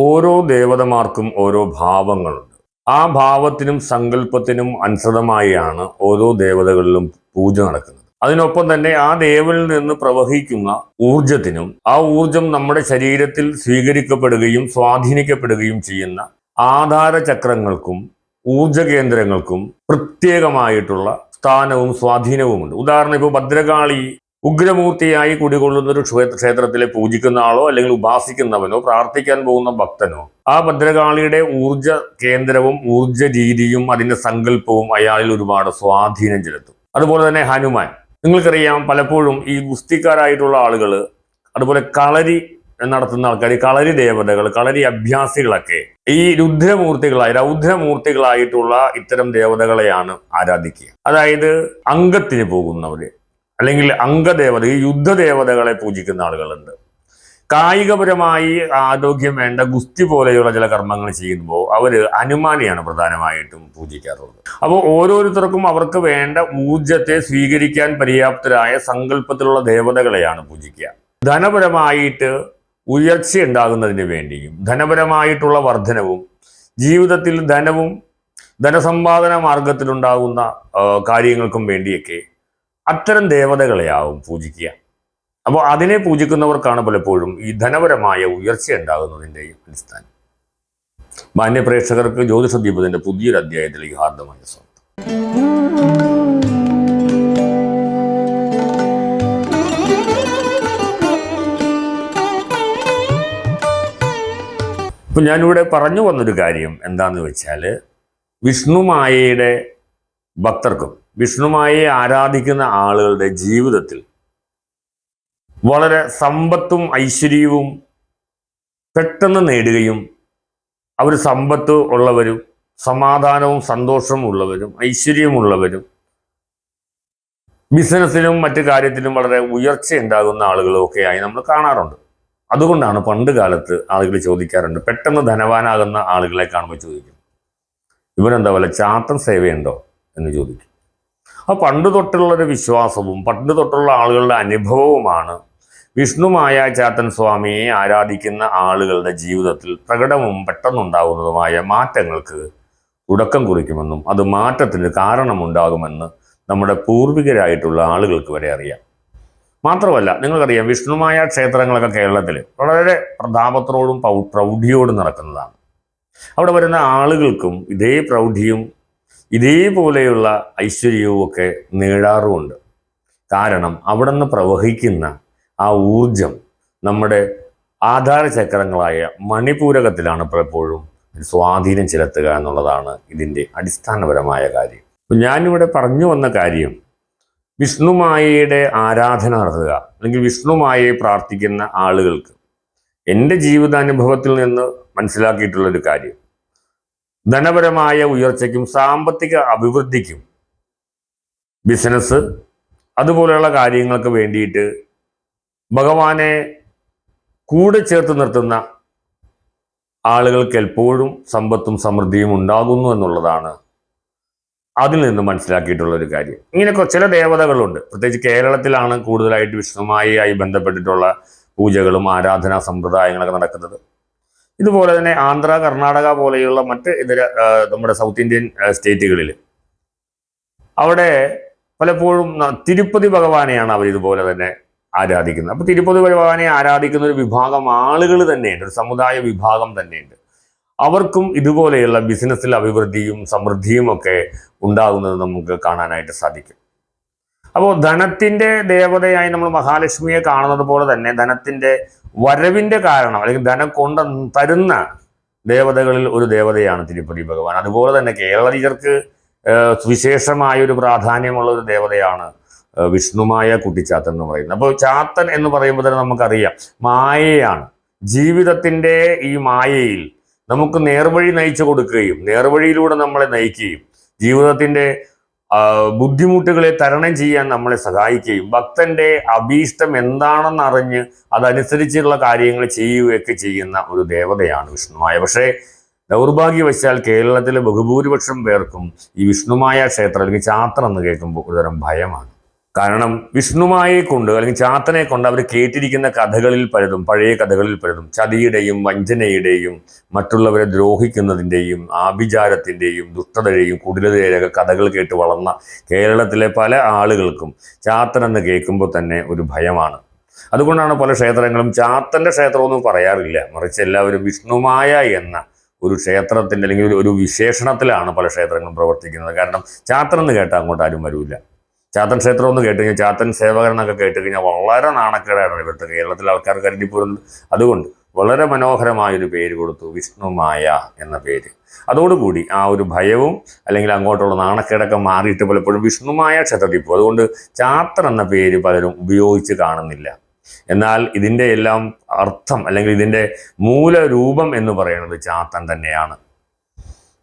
ഓരോ ദേവതമാർക്കും ഓരോ ഭാവങ്ങളുണ്ട്. ആ ഭാവത്തിനും സങ്കല്പത്തിനും അനുസൃതമായാണ് ഓരോ ദേവതകളിലും പൂജ നടക്കുന്നത്. അതിനൊപ്പം തന്നെ ആ ദേവനിൽ നിന്ന് പ്രവഹിക്കുന്ന ഊർജത്തിനും ആ ഊർജം നമ്മുടെ ശരീരത്തിൽ സ്വീകരിക്കപ്പെടുകയും സ്വാധീനിക്കപ്പെടുകയും ചെയ്യുന്ന ആധാര ചക്രങ്ങൾക്കും ഊർജ കേന്ദ്രങ്ങൾക്കും പ്രത്യേകമായിട്ടുള്ള സ്ഥാനവും സ്വാധീനവുമുണ്ട്. ഉദാഹരണം ഇപ്പോൾ ഭദ്രകാളി ഉഗ്രമൂർത്തിയായി ക്ഷേത്ര ക്ഷേത്രത്തിലെ പൂജിക്കുന്ന ആളോ അല്ലെങ്കിൽ ഉപാസിക്കുന്നവനോ പ്രാർത്ഥിക്കാൻ പോകുന്ന ഭക്തനോ ആ ഭദ്രകാളിയുടെ ഊർജ കേന്ദ്രവും ഊർജ രീതിയും അതിന്റെ സങ്കല്പവും അയാളിൽ ഒരുപാട് സ്വാധീനം ചെലുത്തും. അതുപോലെ തന്നെ ഹനുമാൻ. നിങ്ങൾക്കറിയാം പലപ്പോഴും ഈ ഗുസ്തിക്കാരായിട്ടുള്ള ആളുകൾ അതുപോലെ കളരി നടത്തുന്ന ആൾക്കാർ കളരി ദേവതകൾ കളരി അഭ്യാസികളൊക്കെ ഈ രുദ്രമൂർത്തികളായി രൗദ്രമൂർത്തികളായിട്ടുള്ള ഇത്തരം ദേവതകളെയാണ് ആരാധിക്കുക. അതായത് അംഗത്തിന് പോകുന്നവര്. അല്ലെങ്കിൽ അംഗദേവത ഈ യുദ്ധദേവതകളെ പൂജിക്കുന്ന ആളുകളുണ്ട്. കായികപരമായി ആരോഗ്യം വേണ്ട ഗുസ്തി പോലെയുള്ള ചില കർമ്മങ്ങൾ ചെയ്യുമ്പോൾ അവർ അനുമാനിയാണ് പ്രധാനമായിട്ടും പൂജിക്കാറുള്ളത്. അപ്പോൾ ഓരോരുത്തർക്കും അവർക്ക് വേണ്ട ഊർജത്തെ സ്വീകരിക്കാൻ പര്യാപ്തരായ സങ്കല്പത്തിലുള്ള ദേവതകളെയാണ് പൂജിക്കുക. ധനപരമായിട്ട് ഉയർച്ച ഉണ്ടാകുന്നതിന് വേണ്ടിയും ധനപരമായിട്ടുള്ള വർധനവും ജീവിതത്തിൽ ധനവും ധനസമ്പാദന മാർഗത്തിലുണ്ടാകുന്ന കാര്യങ്ങൾക്കും വേണ്ടിയൊക്കെ അത്തരം ദേവതകളെയാവും പൂജിക്കുക. അപ്പോൾ അതിനെ പൂജിക്കുന്നവർക്കാണ് പലപ്പോഴും ഈ ധനപരമായ ഉയർച്ച ഉണ്ടാകുന്നതിന്റെയും അടിസ്ഥാനം. മാന്യപ്രേക്ഷകർക്ക് ജ്യോതിഷ ദീപത്തിന്റെ പുതിയൊരു അധ്യായത്തിലേക്ക് ഹാർദമായ സ്വാഗതം. അപ്പം ഞാനിവിടെ പറഞ്ഞു വന്നൊരു കാര്യം എന്താണെന്ന് വെച്ചാൽ വിഷ്ണുമായയുടെ ഭക്തർക്കും വിഷ്ണുമായയെ ആരാധിക്കുന്ന ആളുകളുടെ ജീവിതത്തിൽ വളരെ സമ്പത്തും ഐശ്വര്യവും പെട്ടെന്ന് നേടുകയും അവർ സമ്പത്ത് ഉള്ളവരും സമാധാനവും സന്തോഷവും ഉള്ളവരും ഐശ്വര്യമുള്ളവരും ബിസിനസ്സിലും മറ്റു കാര്യത്തിലും വളരെ ഉയർച്ച ഉണ്ടാകുന്ന ആളുകളും ഒക്കെയായി നമ്മൾ കാണാറുണ്ട്. അതുകൊണ്ടാണ് പണ്ട് കാലത്ത് ആളുകൾ ചോദിക്കാറുണ്ട് പെട്ടെന്ന് ധനവാനാകുന്ന ആളുകളെ കാണുമ്പോൾ ചോദിക്കും ഇവരെന്താ പോലെ ചാത്തൻ സേവയുണ്ടോ? എന്ന് ചോദിക്കും. ആ പണ്ട് തൊട്ടുള്ളൊരു വിശ്വാസവും പണ്ട് തൊട്ടുള്ള ആളുകളുടെ അനുഭവവുമാണ് വിഷ്ണു മായാചാത്തൻ സ്വാമിയെ ആരാധിക്കുന്ന ആളുകളുടെ ജീവിതത്തിൽ പ്രകടവും പെട്ടെന്നുണ്ടാകുന്നതുമായ മാറ്റങ്ങൾക്ക് തുടക്കം കുറിക്കുമെന്നും അത് മാറ്റത്തിന് കാരണമുണ്ടാകുമെന്ന് നമ്മുടെ പൂർവികരായിട്ടുള്ള ആളുകൾക്ക് വരെ അറിയാം. മാത്രമല്ല നിങ്ങൾക്കറിയാം വിഷ്ണുമായ ക്ഷേത്രങ്ങളൊക്കെ കേരളത്തിൽ വളരെ പ്രതാപത്തോടും പ്രൗഢിയോടും നടക്കുന്നതാണ്. അവിടെ വരുന്ന ആളുകൾക്കും ഇതേ പ്രൗഢിയും ഇതേപോലെയുള്ള ഐശ്വര്യവും ഒക്കെ നേടാറുമുണ്ട്. കാരണം അവിടെ നിന്ന് പ്രവഹിക്കുന്ന ആ ഊർജം നമ്മുടെ ആധാര ചക്രങ്ങളായ മണിപൂരകത്തിലാണ് പലപ്പോഴും സ്വാധീനം ചെലുത്തുക എന്നുള്ളതാണ് ഇതിന്റെ അടിസ്ഥാനപരമായ കാര്യം. ഞാനിവിടെ പറഞ്ഞു വന്ന കാര്യം വിഷ്ണുമായയുടെ ആരാധന നടത്തുക അല്ലെങ്കിൽ വിഷ്ണുമായയെ പ്രാർത്ഥിക്കുന്ന ആളുകൾക്ക് എന്റെ ജീവിതാനുഭവത്തിൽ നിന്ന് മനസ്സിലാക്കിയിട്ടുള്ളൊരു കാര്യം. ധനപരമായ ഉയർച്ചയ്ക്കും സാമ്പത്തിക അഭിവൃദ്ധിക്കും ബിസിനസ് അതുപോലെയുള്ള കാര്യങ്ങൾക്ക് വേണ്ടിയിട്ട് ഭഗവാനെ കൂടെ ചേർത്ത് നിർത്തുന്ന ആളുകൾക്ക് എപ്പോഴും സമ്പത്തും സമൃദ്ധിയും ഉണ്ടാകുന്നു എന്നുള്ളതാണ് അതിൽ നിന്ന് മനസ്സിലാക്കിയിട്ടുള്ള ഒരു കാര്യം. ഇങ്ങനെ കൊ- ചില ദേവതകളുണ്ട്. പ്രത്യേകിച്ച് കേരളത്തിലാണ് കൂടുതലായിട്ട് വിഷ്ണുമായി ബന്ധപ്പെട്ടിട്ടുള്ള പൂജകളും ആരാധനാ സമ്പ്രദായങ്ങളൊക്കെ നടക്കുന്നത്. ഇതുപോലെ തന്നെ ആന്ധ്ര കർണാടക പോലെയുള്ള മറ്റ് ഇതര നമ്മുടെ സൗത്ത് ഇന്ത്യൻ സ്റ്റേറ്റുകളിൽ അവിടെ പലപ്പോഴും തിരുപ്പതി ഭഗവാനെയാണ് അവർ ഇതുപോലെ തന്നെ ആരാധിക്കുന്നത്. അപ്പൊ തിരുപ്പതി ഭഗവാനെ ആരാധിക്കുന്ന ഒരു വിഭാഗം ആളുകൾ തന്നെയുണ്ട്. ഒരു സമുദായ വിഭാഗം തന്നെയുണ്ട്. അവർക്കും ഇതുപോലെയുള്ള ബിസിനസ്സിൽ അഭിവൃദ്ധിയും സമൃദ്ധിയും ഒക്കെ ഉണ്ടാകുന്നത് നമുക്ക് കാണാനായിട്ട് സാധിക്കും. അപ്പോൾ ധനത്തിന്റെ ദേവതയായി നമ്മൾ മഹാലക്ഷ്മിയെ കാണുന്നത് പോലെ തന്നെ ധനത്തിന്റെ വരവിന്റെ കാരണം അല്ലെങ്കിൽ ധനം കൊണ്ട് തരുന്ന ദേവതകളിൽ ഒരു ദേവതയാണ് തിരുപ്പതി ഭഗവാൻ. അതുപോലെ തന്നെ കേരളീയർക്ക് വിശേഷമായൊരു ഒരു പ്രാധാന്യമുള്ള ഒരു ദേവതയാണ് വിഷ്ണുമായ കുട്ടിച്ചാത്തൻ എന്ന് പറയുന്നത്. അപ്പോൾ ചാത്തൻ എന്ന് പറയുമ്പോൾ തന്നെ നമുക്കറിയാം മായയാണ്. ജീവിതത്തിന്റെ ഈ മായയിൽ നമുക്ക് നേർവഴി നയിച്ചു കൊടുക്കുകയും നേർവഴിയിലൂടെ നമ്മളെ നയിക്കുകയും ജീവിതത്തിന്റെ ആ, ബുദ്ധിമുട്ടുകളെ തരണം ചെയ്യാൻ നമ്മളെ സഹായിക്കുകയും ഭക്തന്റെ അഭീഷ്ടം എന്താണെന്ന് അറിഞ്ഞ് അതനുസരിച്ചുള്ള കാര്യങ്ങൾ ചെയ്യുകയൊക്കെ ചെയ്യുന്ന ഒരു ദേവതയാണ് വിഷ്ണുമായ. പക്ഷേ ദൗർഭാഗ്യവശാൽ കേരളത്തിലെ ബഹുഭൂരിപക്ഷം പേർക്കും ഈ വിഷ്ണുമായ ക്ഷേത്രം അല്ലെങ്കിൽ ചാത്രം എന്ന് കേൾക്കുമ്പോൾ ഒരുതരം ഭയമാണ്. കാരണം വിഷ്ണുമായെ കൊണ്ട് അല്ലെങ്കിൽ ചാത്തനെ കൊണ്ട് അവർ കേട്ടിരിക്കുന്ന കഥകളിൽ പലതും പഴയ കഥകളിൽ പലതും ചതിയുടെയും വഞ്ചനയുടെയും മറ്റുള്ളവരെ ദ്രോഹിക്കുന്നതിന്റെയും ആഭിചാരത്തിന്റെയും ദുഷ്ടതയുടെയും കുടിലതയുടെയൊക്കെ കഥകൾ കേട്ട് വളർന്ന കേരളത്തിലെ പല ആളുകൾക്കും ചാത്തൻ എന്ന് കേൾക്കുമ്പോൾ തന്നെ ഒരു ഭയമാണ്. അതുകൊണ്ടാണ് പല ക്ഷേത്രങ്ങളും ചാത്തന്റെ ക്ഷേത്രമൊന്നും പറയാറില്ല. മറിച്ച് എല്ലാവരും വിഷ്ണുമായ എന്ന ഒരു ക്ഷേത്രത്തിന്റെ അല്ലെങ്കിൽ ഒരു- വിശേഷണത്തിലാണ് പല ക്ഷേത്രങ്ങളും പ്രവർത്തിക്കുന്നത്. കാരണം ചാത്തൻ എന്ന് കേട്ടാൽ അങ്ങോട്ട് ആരും വരില്ല ചാത്തൻ ക്ഷേത്രം ഒന്ന് കേട്ട് കഴിഞ്ഞാൽ ചാത്തൻ സേവകരെന്നൊക്കെ കേട്ട് കഴിഞ്ഞാൽ വളരെ നാണക്കേടാണ് ഇവിടുത്തെ കേരളത്തിലെ ആൾക്കാർ കരുതിപ്പോരുന്നത് അതുകൊണ്ട് വളരെ മനോഹരമായൊരു പേര് കൊടുത്തു വിഷ്ണുമായ എന്ന പേര്. അതോടുകൂടി ആ ഒരു ഭയവും അല്ലെങ്കിൽ അങ്ങോട്ടുള്ള നാണക്കേടൊക്കെ മാറിയിട്ട് പലപ്പോഴും വിഷ്ണുമായ ക്ഷേത്രത്തിൽ പോകും അതുകൊണ്ട് ചാത്തൻ എന്ന പേര് പലരും ഉപയോഗിച്ച് കാണുന്നില്ല. എന്നാൽ ഇതിന്റെ എല്ലാം അർത്ഥം അല്ലെങ്കിൽ ഇതിന്റെ മൂലരൂപം എന്ന് പറയുന്നത് ചാത്തൻ തന്നെയാണ്.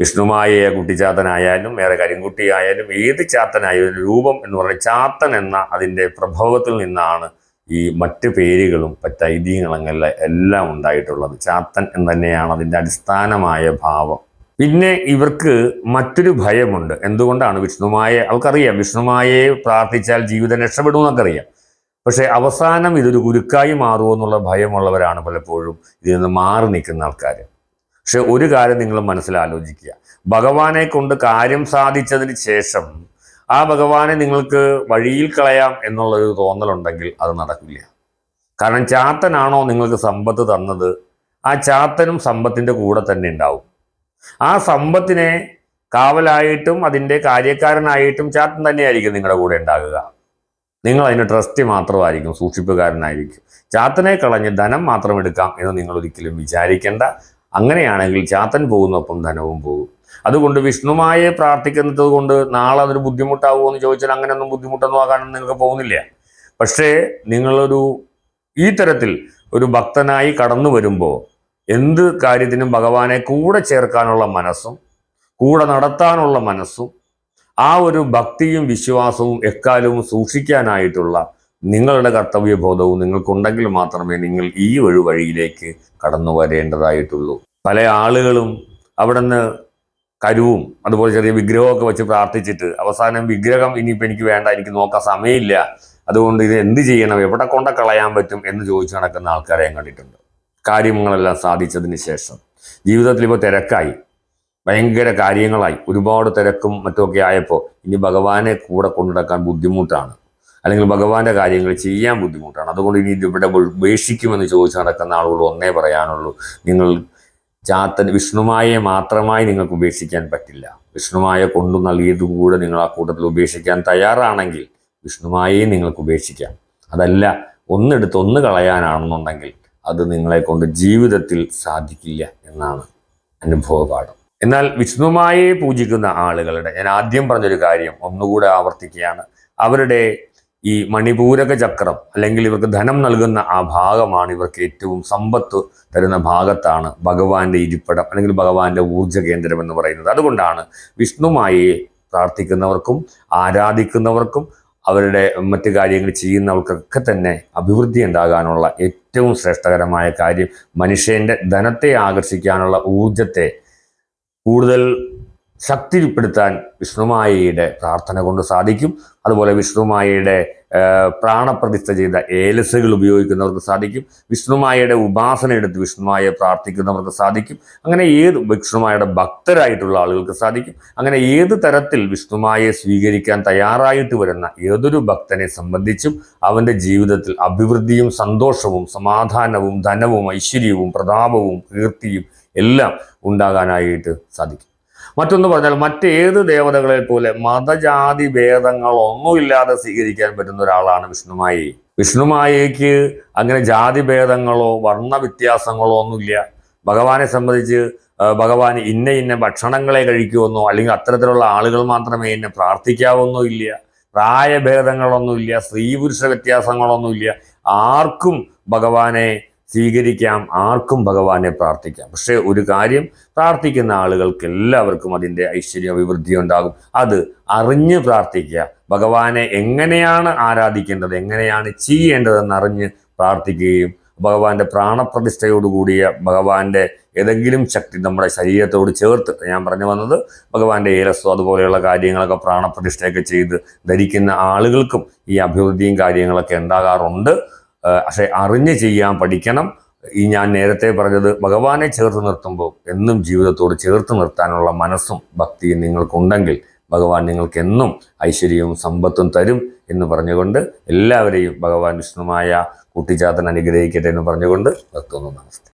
വിഷ്ണുമായ കുട്ടിച്ചാത്തനായാലും വേറെ കരിങ്കുട്ടി ആയാലും ഏത് ചാത്തനായാലും രൂപം എന്ന് പറഞ്ഞ ചാത്തൻ എന്ന അതിന്റെ പ്രഭവത്തിൽ നിന്നാണ് ഈ മറ്റ് പേരുകളും മറ്റ് ഐതിഹ്യങ്ങളങ്ങനെ എല്ലാം ഉണ്ടായിട്ടുള്ളത്. ചാത്തൻ എന്ന് തന്നെയാണ് അതിന്റെ അടിസ്ഥാനമായ ഭാവം. പിന്നെ ഇവർക്ക് മറ്റൊരു ഭയമുണ്ട്. എന്തുകൊണ്ടാണ് വിഷ്ണുമായ അവർക്കറിയാം വിഷ്ണുമായെ പ്രാർത്ഥിച്ചാൽ ജീവിതം രക്ഷപ്പെടുമെന്നൊക്കെ അറിയാം പക്ഷേ അവസാനം ഇതൊരു ഗുരുക്കായി മാറുമോ എന്നുള്ള ഭയമുള്ളവരാണ് പലപ്പോഴും ഇതിൽ നിന്ന് മാറി നിൽക്കുന്ന ആൾക്കാർ പക്ഷെ ഒരു കാര്യം നിങ്ങൾ മനസ്സിലാലോചിക്കുക. ഭഗവാനെ കൊണ്ട് കാര്യം സാധിച്ചതിന് ശേഷം ആ ഭഗവാനെ നിങ്ങൾക്ക് വഴിയിൽ കളയാം എന്നുള്ളൊരു തോന്നലുണ്ടെങ്കിൽ അത് നടക്കില്ല. കാരണം ചാത്തനാണോ നിങ്ങൾക്ക് സമ്പത്ത് തന്നത്? ആ ചാത്തനും സമ്പത്തിന്റെ കൂടെ തന്നെ ഉണ്ടാവും. ആ സമ്പത്തിനെ കാവലായിട്ടും അതിന്റെ കാര്യക്കാരനായിട്ടും ചാത്തൻ തന്നെയായിരിക്കും നിങ്ങളുടെ കൂടെ ഉണ്ടാകുക. നിങ്ങൾ അതിന് ട്രസ്റ്റ് മാത്രമായിരിക്കും സൂക്ഷിപ്പുകാരനായിരിക്കും. ചാത്തനെ കളഞ്ഞ് ധനം മാത്രം എടുക്കാം എന്ന് നിങ്ങൾ ഒരിക്കലും വിചാരിക്കേണ്ട. അങ്ങനെയാണെങ്കിൽ ചാത്തൻ പോകുന്നൊപ്പം ധനവും പോകും. അതുകൊണ്ട് വിഷ്ണുമായെ പ്രാർത്ഥിക്കുന്നത് കൊണ്ട് നാളെ അതൊരു ബുദ്ധിമുട്ടാവുമോ എന്ന് ചോദിച്ചാൽ അങ്ങനെയൊന്നും ബുദ്ധിമുട്ടൊന്നും ആകാനൊന്നും നിങ്ങൾക്ക് പോകുന്നില്ല. പക്ഷേ നിങ്ങളൊരു ഈ തരത്തിൽ ഒരു ഭക്തനായി കടന്നു വരുമ്പോൾ എന്ത് കാര്യത്തിനും ഭഗവാനെ കൂടെ ചേർക്കാനുള്ള മനസ്സും കൂടെ നടത്താനുള്ള മനസ്സും ആ ഒരു ഭക്തിയും വിശ്വാസവും എക്കാലവും സൂക്ഷിക്കാനായിട്ടുള്ള നിങ്ങളുടെ കർത്തവ്യബോധവും നിങ്ങൾക്കുണ്ടെങ്കിൽ മാത്രമേ നിങ്ങൾ ഈ ഒരു വഴിയിലേക്ക് കടന്നു വരേണ്ടതായിട്ടുള്ളൂ. പല ആളുകളും അവിടെ നിന്ന് കരുവും അതുപോലെ ചെറിയ വിഗ്രഹമൊക്കെ വെച്ച് പ്രാർത്ഥിച്ചിട്ട് അവസാനം വിഗ്രഹം ഇനിയിപ്പോൾ എനിക്ക് വേണ്ട എനിക്ക് നോക്കാൻ സമയമില്ല. അതുകൊണ്ട് ഇത് എന്ത് ചെയ്യണം എവിടെ കൊണ്ട കളയാൻ പറ്റും എന്ന് ചോദിച്ചു നടക്കുന്ന ആൾക്കാരെ ഞാൻ കണ്ടിട്ടുണ്ട്. കാര്യങ്ങളെല്ലാം സാധിച്ചതിന് ശേഷം. ജീവിതത്തിൽ ഇപ്പോൾ തിരക്കായി. ഭയങ്കര കാര്യങ്ങളായി. ഒരുപാട് തിരക്കും മറ്റുമൊക്കെ ആയപ്പോൾ ഇനി ഭഗവാനെ കൂടെ കൊണ്ടുനടക്കാൻ ബുദ്ധിമുട്ടാണ്. അല്ലെങ്കിൽ ഭഗവാന്റെ കാര്യങ്ങൾ ചെയ്യാൻ ബുദ്ധിമുട്ടാണ്. അതുകൊണ്ട് ഇനി ഇവിടെ ഉപേക്ഷിക്കുമെന്ന് ചോദിച്ച് നടക്കുന്ന ആളുകൾ ഒന്നേ പറയാനുള്ളൂ. നിങ്ങൾ ചാത്തൻ വിഷ്ണുമായെ മാത്രമായി നിങ്ങൾക്ക് ഉപേക്ഷിക്കാൻ പറ്റില്ല. വിഷ്ണുമായ കൊണ്ടു നൽകിയതും കൂടെ നിങ്ങൾ ആ കൂട്ടത്തിൽ ഉപേക്ഷിക്കാൻ തയ്യാറാണെങ്കിൽ വിഷ്ണുമായെ നിങ്ങൾക്ക് ഉപേക്ഷിക്കാം. അതല്ല ഒന്നെടുത്ത് ഒന്ന് കളയാനാണെന്നുണ്ടെങ്കിൽ അത് നിങ്ങളെ കൊണ്ട് ജീവിതത്തിൽ സാധിക്കില്ല എന്നാണ് അനുഭവപാഠം. എന്നാൽ വിഷ്ണുമായെ പൂജിക്കുന്ന ആളുകളുടെ ഞാൻ ആദ്യം പറഞ്ഞൊരു കാര്യം ഒന്നുകൂടെ ആവർത്തിക്കുകയാണ്. അവരുടെ ഈ മണിപൂരക ചക്രം അല്ലെങ്കിൽ ഇവർക്ക് ധനം നൽകുന്ന ആ ഭാഗമാണ് ഇവർക്ക് ഏറ്റവും സമ്പത്ത് തരുന്ന ഭാഗത്താണ് ഭഗവാന്റെ ഇരിപ്പിടം അല്ലെങ്കിൽ ഭഗവാന്റെ ഊർജ കേന്ദ്രം എന്ന് പറയുന്നത്. അതുകൊണ്ടാണ് വിഷ്ണുമായി പ്രാർത്ഥിക്കുന്നവർക്കും ആരാധിക്കുന്നവർക്കും അവരുടെ മറ്റു കാര്യങ്ങൾ ചെയ്യുന്നവർക്കൊക്കെ തന്നെ അഭിവൃദ്ധി ഉണ്ടാകാനുള്ള ഏറ്റവും ശ്രേഷ്ഠകരമായ കാര്യം മനുഷ്യന്റെ ധനത്തെ ആകർഷിക്കാനുള്ള ഊർജത്തെ കൂടുതൽ ശക്തിപ്പെടുത്താൻ വിഷ്ണുമായയുടെ പ്രാർത്ഥന കൊണ്ട് സാധിക്കും. അതുപോലെ വിഷ്ണുമായയുടെ പ്രാണപ്രതിഷ്ഠ ചെയ്ത ഏലസുകൾ ഉപയോഗിക്കുന്നവർക്ക് സാധിക്കും. വിഷ്ണുമായയുടെ ഉപാസന എടുത്ത് വിഷ്ണുമായെ പ്രാർത്ഥിക്കുന്നവർക്ക് സാധിക്കും. അങ്ങനെ ഏത് വിഷ്ണുമായയുടെ ഭക്തരായിട്ടുള്ള ആളുകൾക്ക് സാധിക്കും. അങ്ങനെ ഏത് തരത്തിൽ വിഷ്ണുമായെ സ്വീകരിക്കാൻ തയ്യാറായിട്ട് വരുന്ന ഏതൊരു ഭക്തനെ സംബന്ധിച്ചും അവന്റെ ജീവിതത്തിൽ അഭിവൃദ്ധിയും സന്തോഷവും സമാധാനവും ധനവും ഐശ്വര്യവും പ്രതാപവും കീർത്തിയും എല്ലാം ഉണ്ടാകാനായിട്ട് സാധിക്കും. മറ്റൊന്ന് പറഞ്ഞാൽ മറ്റേത് ദേവതകളെ പോലെ മതജാതി ഭേദങ്ങളൊന്നുമില്ലാതെ സ്വീകരിക്കാൻ പറ്റുന്ന ഒരാളാണ് വിഷ്ണുമായി. വിഷ്ണുമായയ്ക്ക് അങ്ങനെ ജാതി ഭേദങ്ങളോ വർണ വ്യത്യാസങ്ങളോ ഒന്നുമില്ല. ഭഗവാനെ സംബന്ധിച്ച് ഭഗവാൻ ഇന്ന ഇന്ന ഭക്ഷണങ്ങളെ കഴിക്കുമെന്നോ അല്ലെങ്കിൽ അത്തരത്തിലുള്ള ആളുകൾ മാത്രമേ എന്നെ പ്രാർത്ഥിക്കാവുന്നോ ഇല്ല. പ്രായഭേദങ്ങളൊന്നുമില്ല സ്ത്രീ പുരുഷ വ്യത്യാസങ്ങളൊന്നുമില്ല. ആർക്കും ഭഗവാനെ സ്വീകരിക്കാം ആർക്കും ഭഗവാനെ പ്രാർത്ഥിക്കാം. പക്ഷേ ഒരു കാര്യം പ്രാർത്ഥിക്കുന്ന ആളുകൾക്ക് എല്ലാവർക്കും അതിന്റെ ഐശ്വര്യ അഭിവൃദ്ധി ഉണ്ടാകും. അത് അറിഞ്ഞ് പ്രാർത്ഥിക്കുക. ഭഗവാനെ എങ്ങനെയാണ് ആരാധിക്കേണ്ടത് എങ്ങനെയാണ് ചെയ്യേണ്ടതെന്ന് അറിഞ്ഞ് പ്രാർത്ഥിക്കുകയും ഭഗവാന്റെ പ്രാണപ്രതിഷ്ഠയോടുകൂടിയ ഭഗവാന്റെ ഏതെങ്കിലും ശക്തി നമ്മുടെ ശരീരത്തോട് ചേർത്ത് ഞാൻ പറഞ്ഞു വന്നത് ഭഗവാന്റെ ഏലസ്വം അതുപോലെയുള്ള കാര്യങ്ങളൊക്കെ പ്രാണപ്രതിഷ്ഠയൊക്കെ ചെയ്ത് ധരിക്കുന്ന ആളുകൾക്കും ഈ അഭിവൃദ്ധിയും കാര്യങ്ങളൊക്കെ ഉണ്ടാകാറുണ്ട്. പക്ഷെ അറിഞ്ഞ് ചെയ്യാൻ പഠിക്കണം. ഈ ഞാൻ നേരത്തെ പറഞ്ഞത് ഭഗവാനെ ചേർത്ത് നിർത്തുമ്പോൾ എന്നും ജീവിതത്തോട് ചേർത്ത് നിർത്താനുള്ള മനസ്സും ഭക്തിയും നിങ്ങൾക്കുണ്ടെങ്കിൽ ഭഗവാൻ നിങ്ങൾക്ക് എന്നും ഐശ്വര്യവും സമ്പത്തും തരും എന്ന് പറഞ്ഞുകൊണ്ട് എല്ലാവരെയും ഭഗവാൻ വിഷ്ണുമായ കുട്ടിച്ചാത്തൻ അനുഗ്രഹിക്കട്ടെ എന്ന് പറഞ്ഞുകൊണ്ട് നിർത്തുന്നു നമസ്തേ.